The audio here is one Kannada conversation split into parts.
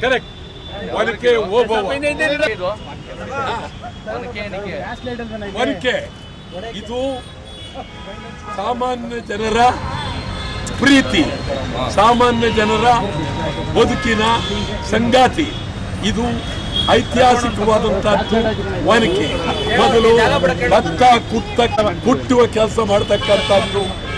ಕರೆಕ್ಟ್ ಒನಕೆ ಒನಕೆ ಇದು ಸಾಮಾನ್ಯ ಜನರ ಪ್ರೀತಿ, ಸಾಮಾನ್ಯ ಜನರ ಬದುಕಿನ ಸಂಗಾತಿ. ಇದು ಐತಿಹಾಸಿಕವಾದಂತಹದ್ದು ಒನಕೆ ಮೊದಲು ಭತ್ತ ಕುಟ್ಟ ಕುಟ್ಟುವ ಕೆಲಸ ಮಾಡತಕ್ಕಂಥದ್ದು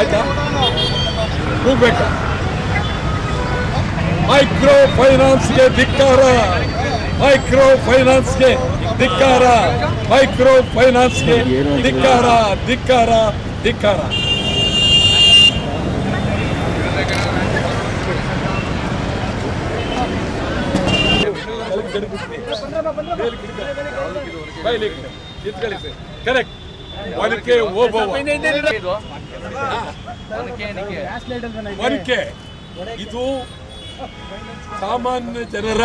ಆಯ್ತಾ? ಹೋಗ್ಬೇಕಾ? ಮೈಕ್ರೋ ಫೈನಾನ್ಸ್ಗೆ ಧಿಕ್ಕಾರ. ಮೈಕ್ರೋ ಫೈನಾನ್ಸ್ಗೆ ಧಿಕ್ಕಾರ. ಮೈಕ್ರೋ ಫೈನಾನ್ಸ್ಗೆ ಧಿಕ್ಕಾರ ಧಿಕ್ಕಾರ. ಧಿಕ್ಕಾರ ಕರೆಕ್ಟ್. ಒನಕೆ ಓಬವ್ವ. ಒನಕೆ ಇದು? ಸಾಮಾನ್ಯ ಜನರ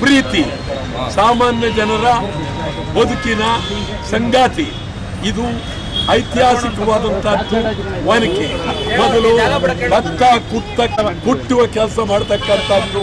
ಪ್ರೀತಿ. ಸಾಮಾನ್ಯ ಜನರ ಬದುಕಿನ ಸಂಗಾತಿ. ಇದು ಐತಿಹಾಸಿಕವಾದಂತಹದ್ದು ಒನಕೆ. ಮೊದಲು ಭತ್ತ ಕುಟ್ಟ ಕುಟ್ಟುವ ಕೆಲಸ ಮಾಡತಕ್ಕಂಥದ್ದು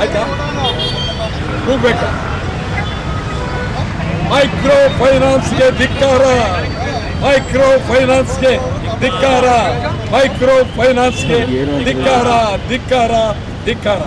ಆಯ್ತಾ? ಹೋಗ್ಬೇಕಾ? ಮೈಕ್ರೋ ಫೈನಾನ್ಸ್ಗೆ ಧಿಕ್ಕಾರ. ಮೈಕ್ರೋ ಫೈನಾನ್ಸ್ಗೆ ಧಿಕ್ಕಾರ. ಮೈಕ್ರೋ ಫೈನಾನ್ಸ್ಗೆ ಧಿಕ್ಕಾರ ಧಿಕ್ಕಾರ ಧಿಕ್ಕಾರ.